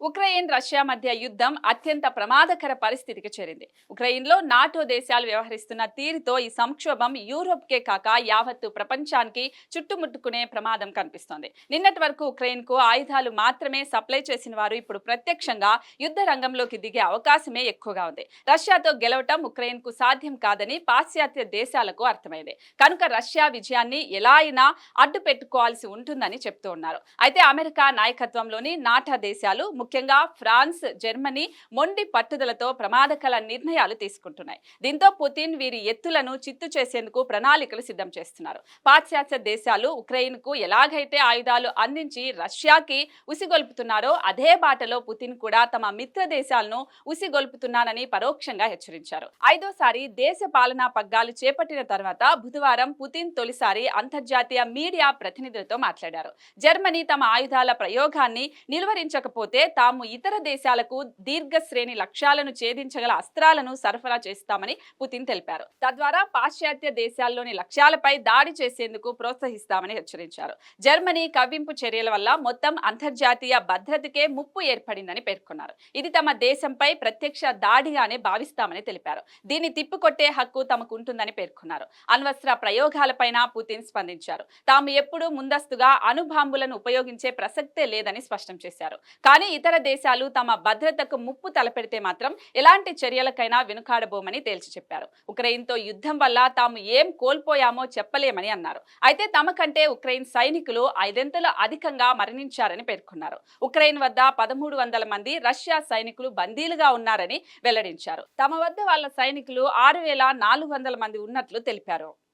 Ukraine Russia మధ్య యుద్ధం అత్యంత ప్రమాదకర పరిస్థితికి చేరింది. ఉక్రెయిన్లో నాటో దేశాలు వ్యవహరిస్తున్న తీరుతో ఈ సంక్షోభం యూరోప్కే కాక యావత్తు ప్రపంచానికి చుట్టుముట్టుకునే ప్రమాదం కనిపిస్తోంది. నిన్నటి వరకు ఉక్రెయిన్కు ఆయుధాలు మాత్రమే సప్లై చేసిన వారు ఇప్పుడు ప్రత్యక్షంగా యుద్ధ రంగంలోకి దిగే అవకాశమే ఎక్కువగా ఉంది. రష్యాతో గెలవటం ఉక్రెయిన్కు సాధ్యం కాదని పాశ్చాత్య దేశాలకు అర్థమైంది. కనుక రష్యా విజయాన్ని ఎలా అయినా అడ్డు పెట్టుకోవాల్సి ఉంటుందని చెప్తూ ఉన్నారు. అయితే అమెరికా నాయకత్వంలోని నాటా దేశాలు ముఖ్యంగా ఫ్రాన్స్ జర్మనీ మొండి పట్టుదలతో ప్రమాదకర నిర్ణయాలు తీసుకుంటున్నాయి. దీంతో పుతిన్ వీరి ఎత్తులను చిత్తు చేసేందుకు ప్రణాళికలు సిద్ధం చేస్తున్నారు. పాశ్చాత్య దేశాలు ఉక్రెయిన్కు ఎలాగైతే ఆయుధాలు అందించి రష్యాకి ఉసిగొల్పుతున్నారో అదే బాటలో పుతిన్ కూడా తమ మిత్ర దేశాలను ఉసిగొల్పుతున్నానని పరోక్షంగా హెచ్చరించారు. ఐదోసారి దేశ పాలనా పగ్గాలు చేపట్టిన తర్వాత బుధవారం పుతిన్ తొలిసారి అంతర్జాతీయ మీడియా ప్రతినిధులతో మాట్లాడారు. జర్మనీ తమ ఆయుధాల ప్రయోగాన్ని నిలువరించకపోతే తాము ఇతర దేశాలకు దీర్ఘ శ్రేణి లక్ష్యాలను ఛేదించగల అస్త్రాలను సరఫరా చేస్తామని పుతిన్ తెలిపారు. తద్వారా పాశ్చాత్య దేశాల్లోని లక్ష్యాలపై దాడి చేసేందుకు ప్రోత్సహిస్తామని హెచ్చరించారు. జర్మనీ కవ్వింపు చర్యల వల్ల మొత్తం అంతర్జాతీయ భద్రతకే ముప్పు ఏర్పడిందని పేర్కొన్నారు. ఇది తమ దేశంపై ప్రత్యక్ష దాడిగానే భావిస్తామని తెలిపారు. దీన్ని తిప్పికొట్టే హక్కు తమకు ఉంటుందని పేర్కొన్నారు. అణ్వస్త్ర ప్రయోగాలపైన పుతిన్ స్పందించారు. తాము ఎప్పుడూ ముందస్తుగా అణుబాంబులను ఉపయోగించే ప్రసక్తే లేదని స్పష్టం చేశారు. కానీ ఇతర దేశాలు తమ భద్రతకు ముప్పు తలపెడితే మాత్రం ఎలాంటి చర్యలకైనా వెనుకాడబోమని తేల్చి చెప్పారు. ఉక్రెయిన్తో యుద్ధం వల్ల తాము ఏం కోల్పోయామో చెప్పలేమని అన్నారు. అయితే తమ కంటే ఉక్రెయిన్ సైనికులు ఐదెంతలు అధికంగా మరణించారని పేర్కొన్నారు. ఉక్రెయిన్ వద్ద పదమూడు వందల మంది రష్యా సైనికులు బందీలుగా ఉన్నారని వెల్లడించారు. తమ వద్ద వాళ్ళ సైనికులు ఆరు వేల నాలుగు వందల మంది ఉన్నట్లు తెలిపారు.